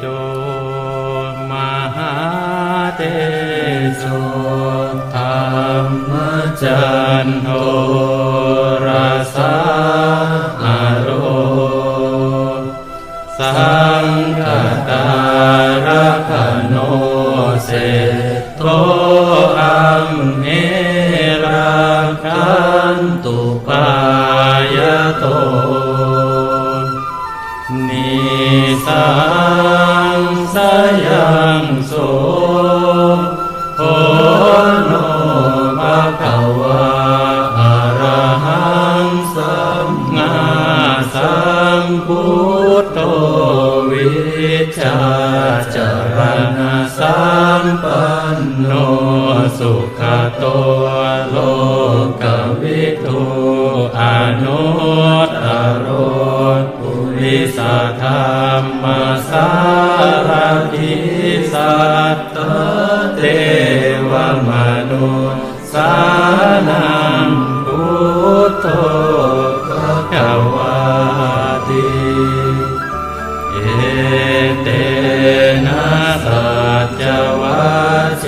โตมหาเตโชธรรมจันโทราสาอโรสังฆตารคโนเสโตอัมเนรักันตุปายโต นิสังสยังโสโหโนภะคะวะอะระหังสัมมาสัมพุทโธวิชาจารณะสัมปันโนสุขโตโลกวิทูอนุ ปุริสธรรมสารทิสัตตเทวมนุสานังพุทโธภควาติเอเตนะสัจวะเช